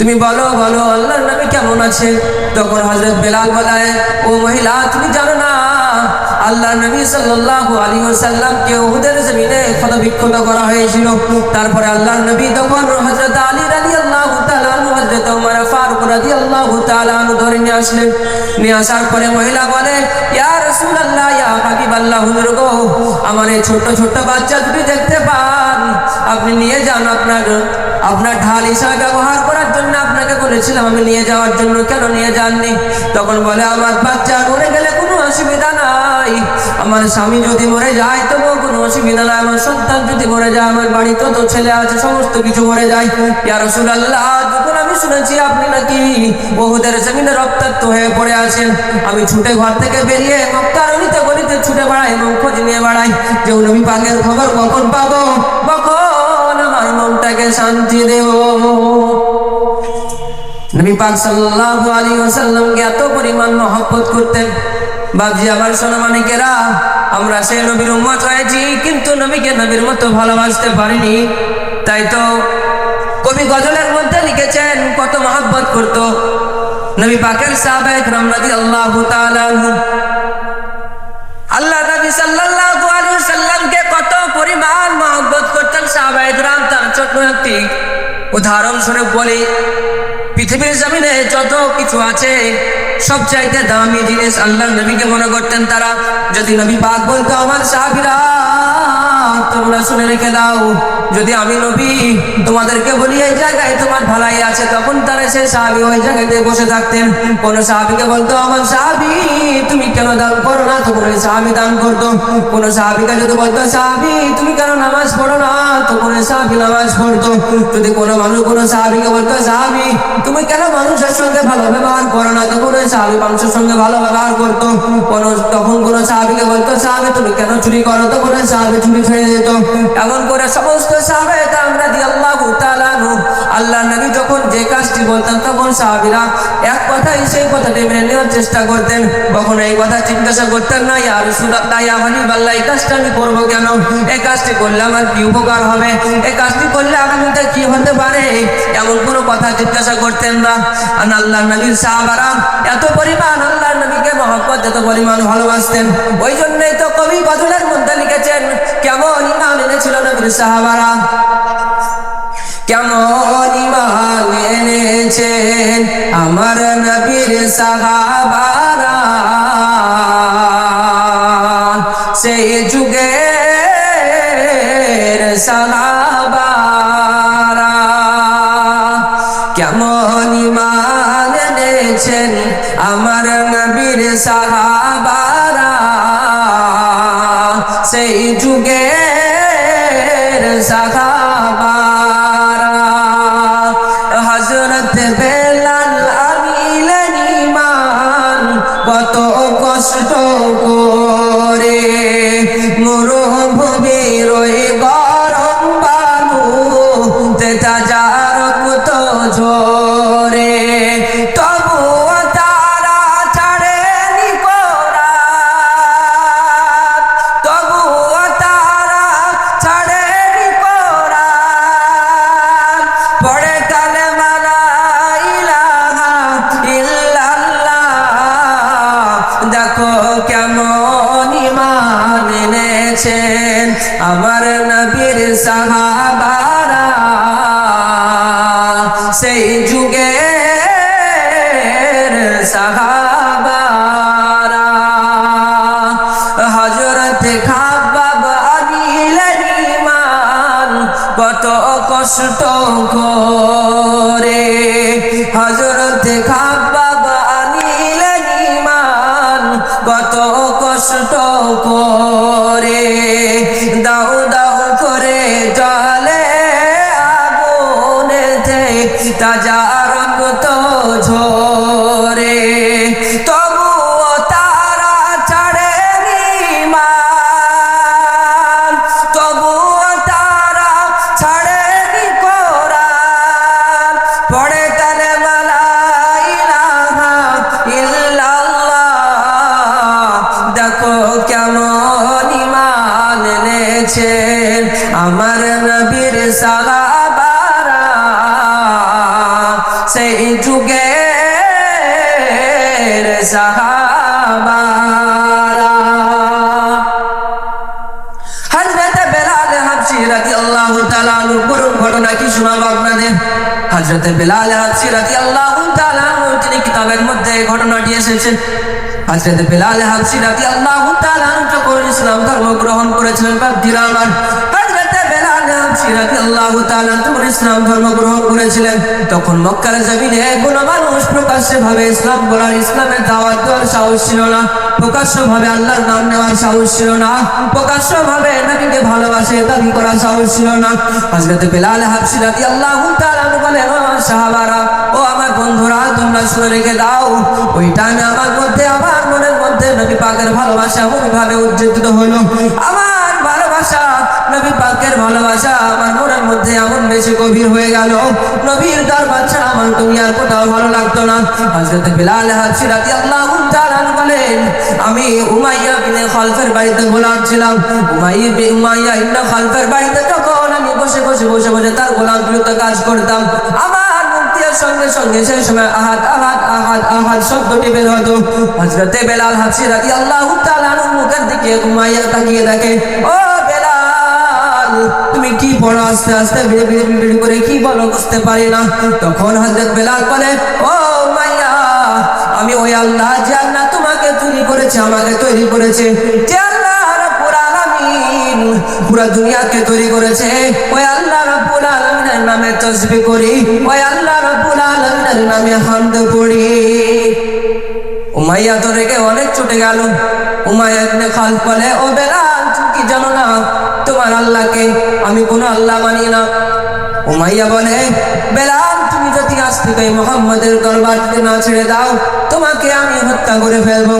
তুমি বলো বলো, আল্লাহর নবী কেমন আছে? তখন হজরত বেলাল বলায় ও মহিলা, তুমি জানো না আল্লাহ নবী সাল্লাল্লাহু আলাইহি ওয়াসাল্লামকে উহুদের জমিনে ক্ষতবিক্ষত করা হয়েছিল। তারপরে আল্লাহ নবী তখন হযরত আলী রাদিয়াল্লাহু তাআলা হযরত ওমর ফারুক রাদিয়াল্লাহু তাআলা ধরে নিয়ে আসলেন। নিয়ে আসার পরে মহিলা বলে, ইয়া রাসূলুল্লাহ, ইয়া হাবিবাল্লাহ, হুজুর গো, আমার এই ছোট ছোট বাচ্চা দুটি দেখতে পান আপনি নিয়ে যান আপনার আপনার ঢাল হিসাবে ব্যবহার করার জন্য আপনাকে বলেছিলাম, আমি নিয়ে যাওয়ার জন্য কেন নিয়ে যাননি? তখন বলে, আমার বাচ্চা মরে গেলে কোনো অসুবিধা নাই। আমার স্বামী যদি মরে যায়, তবুও কোনো অসুবিধা নাই। আমার সন্তান যদি মরে যায়, আমার বাড়িতে তো ছেলে আছে, সমস্ত কিছু মরে যায়। ইয়া রাসূলুল্লাহ, যখন আমি শুনেছি আপনি নাকি বহুদের জমিনে রক্তাক্ত হয়ে পড়ে আছেন, আমি ছুটে ঘর থেকে বেরিয়ে অলিতে গলিতে ছুটে বেড়াই এবং খোঁজ নিয়ে বেড়াই যে নবী পাকের খবর কখন পাবো? কখন? মনটাকে শান্তি দেব নবী পাক সাল্লাল্লাহু আলাইহি ওয়াসাল্লামকে এত পরিমাণ মহব্বত করতেন। বাপজি আমার সোনামানিকেরা আমরা সেই নবীর উম্মত হয়েছি, কিন্তু নবীকে নবীর মতো ভালোবাসতে পারিনি। তাই তো কবি গজলের মধ্যে লিখেছেন, কত মহব্বত করত। নবী পাকের সাবেক রামনাদি আল্লাহ আল্লাহ নবী সাল্লাহ আলু সাল্লামকে কত পরিমাণ মহব্বত করতেন সাবেক রাম তার ছোট্ট একটি উদাহরণ স্বরূপ বলি, পৃথিবীর জমিনে যত কিছু আছে, সব চাইতে দামি জিনিস আল্লাহ নবীকে মনে করতেন তারা। যদি নবী পাক বলতো, আমার সাহাবিরা তোমরা শুনে রেখে দাও। যদি আমি নবী, তোমাদেরকে বলি, এই জায়গায় তোমার ভালাই আছে, তখন তারা সে সাহাবি ওই জায়গাতে বসে থাকতেন। কোন সাহাবিকে বলতো, আমার সাহাবি, তুমি কেন দান করো না? তখন ওই সাহাবি দান করতো। কোন সাহাবিকে যদি বলতো, সাহাবি, তুমি কেন নামাজ পড়ো না? তখন ওই সাহাবি নামাজ পড়তো। যদি কোনো মানুষ, কোনো সাহাবিকে বলতো, সাহাবি, তুমি কেন মানুষের সঙ্গে ভালো ব্যবহার করো না? তখন ওই সাহাবি মানুষের সঙ্গে ভালো ব্যবহার করতো। কোন, তখন কোন সাহাবিকে বলতো, সাহাবি, তুমি কেন চুরি করো? তখন ওই সাহাবি চুরি ছেড়ে যেত। এমন করে সমস্ত সাহাবে আমরা দিয়ে আল্লাহ আল্লাহ নবী যখন যে কাজটি বলতেন তখন সাহাবিরা এক কথাই সেই কথাটি মেনে নেওয়ার চেষ্টা করতেন। কখনো এই কথা জিজ্ঞাসা করতেন না, ইয়া রাসূলুল্লাহ, ইয়া হাবিবাল্লাহ, এই কাজটা আমি করব কেন? এই কাজটি করলে আমার কি উপকার হবে? এই কাজটি করলে আগামীতে কি হতে পারে? এমন কোনো কথা জিজ্ঞাসা করতেন না। আর আল্লাহ নবীর সাহাবারা এত পরিমাণ আল্লাহ নবীকে মহব্বত, এত পরিমাণ ভালোবাসতেন। ওই জন্যই তো কবি গজলের মধ্যে লিখেছেন সাহাবারা কেমন ইমান এনেছেন আমার নবীর সাহাবারা? সেই যুগের সাহাবারা কেমন ইমান এনেছেন আমার নবীর সাহাবারা? সেই কত কষ্ট করে মরুভূমি রয়ে গরম সেই যুগে সাহাবারা। হজরত খাবাব আনিলেন ইমান কত কষ্ট করে। হজরত খাবাব তাজা রক্ত ঝরে, তবুও তারা ছাড়েনি মান। তবুও তারা ছাড়েনি কোরআন। পড়ে কালে দেখো কেমন ইমান এনেছেন। আমার নবীর সাহাবারা সেই যুগের সাহাবারা। হযরতে বেলাল হাবশি রাদিয়াল্লাহু তাআলা আনহুর করুণ ঘটনা কি শোনাবো আপনাদের? হযরতে বেলাল হাবশি রাদিয়াল্লাহু তাআলা তিনি কিতাবের মধ্যে এই ঘটনাটি এসেছে। হযরতে বেলাল হাবশি রাদিয়াল্লাহু তাআলা যখন ইসলাম ধর্ম গ্রহণ করেছিলেন, বাপজিরা আমার যখন ভাবে ভাবে ভাবে ও আমার বন্ধুরা, তোমরা শুনে রেখে দাও। ওই টাইমে আমার মধ্যে, আমার মনের মধ্যে নবী পাকের ভালোবাসা ওইভাবে উজ্জীবিত হলো। আমার ভালোবাসা আমার মনের মধ্যে এমন বেশি গভীর হয়ে গেল। নবীর দরবার ছাড়া আমার দুনিয়ার কোথাও ভালো লাগতো না। হযরত বিলাল রাদিয়াল্লাহু তাআলা বলেন, আমি উমাইয়া বিনে খালফের বাড়িতে গোলাম ছিলাম। উমাইয়া উমাইয়া ইবনে খালফের বাড়িতে তখন আমি বসে বসে বসে বসে তার গোলামগুলোতে কাজ করতাম, আমার সঙ্গে সঙ্গে সেই সময় আহাদ আহাদ আহাদ আহাদ শব্দটি বের হতো। হযরতে বেলাল হাবশি রাদিয়াল্লাহু তাআলা মুখের দিকে উমাইয়া তাকিয়ে দেখে, ও তুমি কি পড়ো আস্তে আস্তে বিড়ে বিড়ে বিড়ে করে কি বলো বুঝতে পারি না। তখন হযরত বেলাল বলে, ও মাইয়া, আমি ওই আল্লাহ যে আল্লাহ তোমাকে তৈরি করেছে, আমাকে তৈরি করেছে। যে আল্লাহ পুরো দুনিয়াকে তৈরি করেছে। ওই আল্লাহ রাব্বুল আলামিনের নামে তাসবিহ করি, ওই আল্লাহ রাব্বুল আলামিনের নামে হামদ পড়ি। উমাইয়া তো রেগে অনেক ছুটে গেল। উমাইয়া ইবনে খালফ বলে, ও বেলাল, তুমি কি জানো না তোমার আল্লাহকে আমি কোনো আল্লাহ মানি না। উমাইয়া বলে, বেলাল, তুমি যদি আসতে থেকে মোহাম্মদের দরবার না ছেড়ে দাও, তোমাকে আমি হত্যা করে ফেলব।